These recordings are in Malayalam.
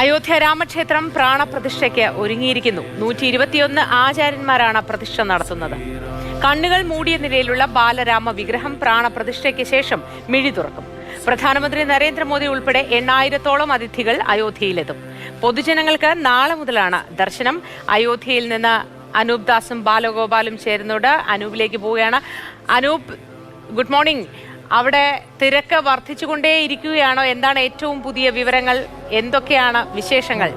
അയോധ്യ രാമക്ഷേത്രം പ്രാണപ്രതിഷ്ഠയ്ക്ക് ഒരുങ്ങിയിരിക്കുന്നു. നൂറ്റി ഇരുപത്തിയൊന്ന് ആചാര്യന്മാരാണ് പ്രതിഷ്ഠ നടത്തുന്നത്. കണ്ണുകൾ മൂടിയ നിലയിലുള്ള ബാലരാമ വിഗ്രഹം പ്രാണപ്രതിഷ്ഠയ്ക്ക് ശേഷം മിഴി തുറക്കും. പ്രധാനമന്ത്രി നരേന്ദ്രമോദി ഉൾപ്പെടെ എണ്ണായിരത്തോളം അതിഥികൾ അയോധ്യയിലെത്തും. പൊതുജനങ്ങൾക്ക് നാളെ മുതലാണ് ദർശനം. അയോധ്യയിൽ നിന്ന് അനൂപ് ദാസും ബാലഗോപാലും ചേരുന്നുണ്ട്. അനൂപിലേക്ക് പോവുകയാണ്. Anoop good morning. അവിടെ തിരക്ക് വർദ്ധിച്ചുകൊണ്ടേയിരിക്കുകയാണോ? എന്താണ് ഏറ്റവും പുതിയ വിവരങ്ങൾ? എന്തൊക്കെയാണ് വിശേഷങ്ങൾ?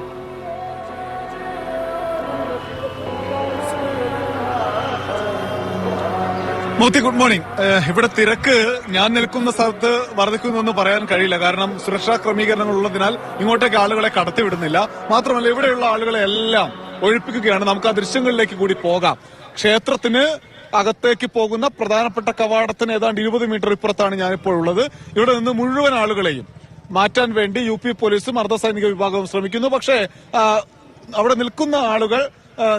മോത്തി ഗുഡ് മോർണിംഗ്. ഇവിടെ തിരക്ക് ഞാൻ നിൽക്കുന്ന സ്ഥലത്ത് വർദ്ധിക്കുന്നെന്ന് പറയാൻ കഴിയില്ല. കാരണം സുരക്ഷാ ക്രമീകരണങ്ങൾ ഉള്ളതിനാൽ ഇങ്ങോട്ടേക്ക് ആളുകളെ കടത്തിവിടുന്നില്ല. മാത്രമല്ല ഇവിടെയുള്ള ആളുകളെ എല്ലാം ഒഴിപ്പിക്കുകയാണ്. നമുക്ക് ആ ദൃശ്യങ്ങളിലേക്ക് കൂടി പോകാം. ക്ഷേത്രത്തിന് അകത്തേക്ക് പോകുന്ന പ്രധാനപ്പെട്ട കവാടത്തിന് ഏതാണ്ട് ഇരുപത് മീറ്റർ ഇപ്പുറത്താണ് ഞാനിപ്പോൾ ഉള്ളത്. ഇവിടെ നിന്ന് മുഴുവൻ ആളുകളെയും മാറ്റാൻ വേണ്ടി യു പി പോലീസും അർദ്ധസൈനിക വിഭാഗവും ശ്രമിക്കുന്നു. പക്ഷേ അവിടെ നിൽക്കുന്ന ആളുകൾ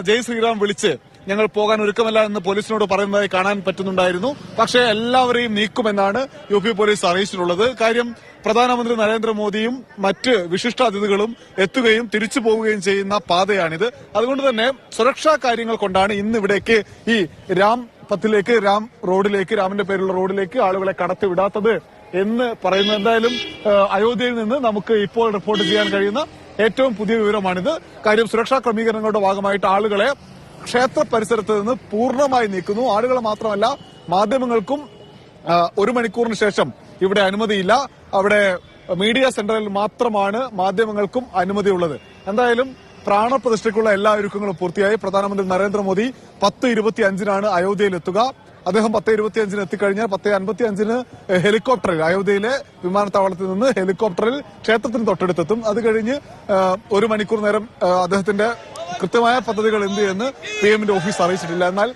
ജയ് ശ്രീറാം വിളിച്ച് ഞങ്ങൾ പോകാൻ ഒരുക്കമല്ല എന്ന് പോലീസിനോട് പറയുന്നതായി കാണാൻ പറ്റുന്നുണ്ടായിരുന്നു. പക്ഷേ എല്ലാവരെയും നീക്കുമെന്നാണ് യു പി പോലീസ് അറിയിച്ചിട്ടുള്ളത്. കാര്യം പ്രധാനമന്ത്രി നരേന്ദ്രമോദിയും മറ്റ് വിശിഷ്ടാതിഥികളും എത്തുകയും തിരിച്ചു പോവുകയും ചെയ്യുന്ന പാതയാണിത്. അതുകൊണ്ട് തന്നെ സുരക്ഷാ കാര്യങ്ങൾ കൊണ്ടാണ് ഇന്ന് ഇവിടേക്ക് ഈ രാം പത്തിലേക്ക് രാം റോഡിലേക്ക് രാമന്റെ പേരുള്ള റോഡിലേക്ക് ആളുകളെ കടത്തിവിടാത്തത് എന്ന് പറയുന്നത് എന്തായാലും അയോധ്യയിൽ നിന്ന് നമുക്ക് ഇപ്പോൾ റിപ്പോർട്ട് ചെയ്യാൻ കഴിയുന്ന ഏറ്റവും പുതിയ വിവരമാണിത്. കാര്യം സുരക്ഷാ ക്രമീകരണങ്ങളുടെ ഭാഗമായിട്ട് ആളുകളെ ക്ഷേത്ര പരിസരത്ത് നിന്ന് പൂർണമായി നീക്കുന്നു. ആളുകൾ മാത്രമല്ല മാധ്യമങ്ങൾക്കും ഒരു മണിക്കൂറിന് ശേഷം ഇവിടെ അനുമതിയില്ല. അവിടെ മീഡിയ സെന്ററിൽ മാത്രമാണ് മാധ്യമങ്ങൾക്കും അനുമതിയുള്ളത്. എന്തായാലും പ്രാണപ്രതിഷ്ഠയ്ക്കുള്ള എല്ലാ ഒരുക്കങ്ങളും പൂർത്തിയായി. പ്രധാനമന്ത്രി നരേന്ദ്രമോദി പത്ത് ഇരുപത്തി അഞ്ചിനാണ് അയോധ്യയിൽ എത്തുക അദ്ദേഹം പത്ത് ഇരുപത്തി അഞ്ചിന് എത്തിക്കഴിഞ്ഞാൽ പത്ത് അൻപത്തി അഞ്ചിന് ഹെലികോപ്റ്ററിൽ അയോധ്യയിലെ വിമാനത്താവളത്തിൽ നിന്ന് ഹെലികോപ്റ്ററിൽ ക്ഷേത്രത്തിന് തൊട്ടടുത്തെത്തും. അത് കഴിഞ്ഞ് ഒരു മണിക്കൂർ നേരം അദ്ദേഹത്തിന്റെ കൃത്യമായ പദ്ധതികൾ എന്ത് എന്ന് പി എമ്മിന്റെ ഓഫീസ് അറിയിച്ചിട്ടില്ല. എന്നാൽ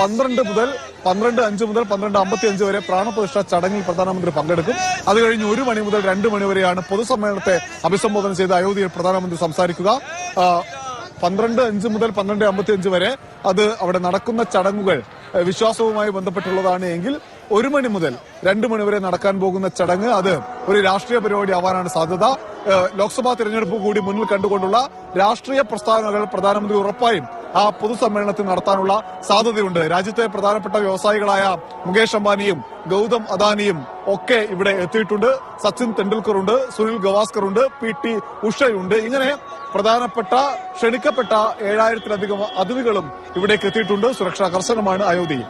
പന്ത്രണ്ട് മുതൽ പന്ത്രണ്ട് അഞ്ച് മുതൽ പന്ത്രണ്ട് അമ്പത്തി അഞ്ച് വരെ പ്രാണപ്രതിഷ്ഠ ചടങ്ങിൽ പ്രധാനമന്ത്രി പങ്കെടുക്കും. അത് കഴിഞ്ഞ് ഒരു മണി മുതൽ രണ്ട് മണി വരെയാണ് പൊതുസമ്മേളനത്തെ അഭിസംബോധന ചെയ്ത് അയോധ്യയിൽ പ്രധാനമന്ത്രി സംസാരിക്കുക. പന്ത്രണ്ട് അഞ്ച് മുതൽ പന്ത്രണ്ട് അമ്പത്തി അഞ്ച് വരെ അത് അവിടെ നടക്കുന്ന ചടങ്ങുകൾ വിശ്വാസവുമായി ബന്ധപ്പെട്ടുള്ളതാണ് എങ്കിൽ ഒരു മണി മുതൽ രണ്ട് മണി വരെ നടക്കാൻ പോകുന്ന ചടങ്ങ് അത് ഒരു രാഷ്ട്രീയ പരിപാടി ആവാനാണ് സാധ്യത. ലോക്സഭാ തിരഞ്ഞെടുപ്പ് കൂടി മുന്നിൽ കണ്ടുകൊണ്ടുള്ള രാഷ്ട്രീയ പ്രസ്താവനകൾ പ്രധാനമന്ത്രി ഉറപ്പായും ആ പൊതുസമ്മേളനത്തിൽ നടത്താനുള്ള സാധ്യതയുണ്ട്. രാജ്യത്തെ പ്രധാനപ്പെട്ട വ്യവസായികളായ മുകേഷ് അംബാനിയും ഗൗതം അദാനിയും ഒക്കെ ഇവിടെ എത്തിയിട്ടുണ്ട്. സച്ചിൻ തെണ്ടുൽക്കർ ഉണ്ട് സുനിൽ ഗവാസ്കർ ഉണ്ട് പി ടി ഉഷയുണ്ട്. ഇങ്ങനെ പ്രധാനപ്പെട്ട ക്ഷണിക്കപ്പെട്ട ഏഴായിരത്തിലധികം അതിഥികളും ഇവിടേക്ക് എത്തിയിട്ടുണ്ട്. സുരക്ഷാ കർശനമാണ് അയോധ്യയിൽ.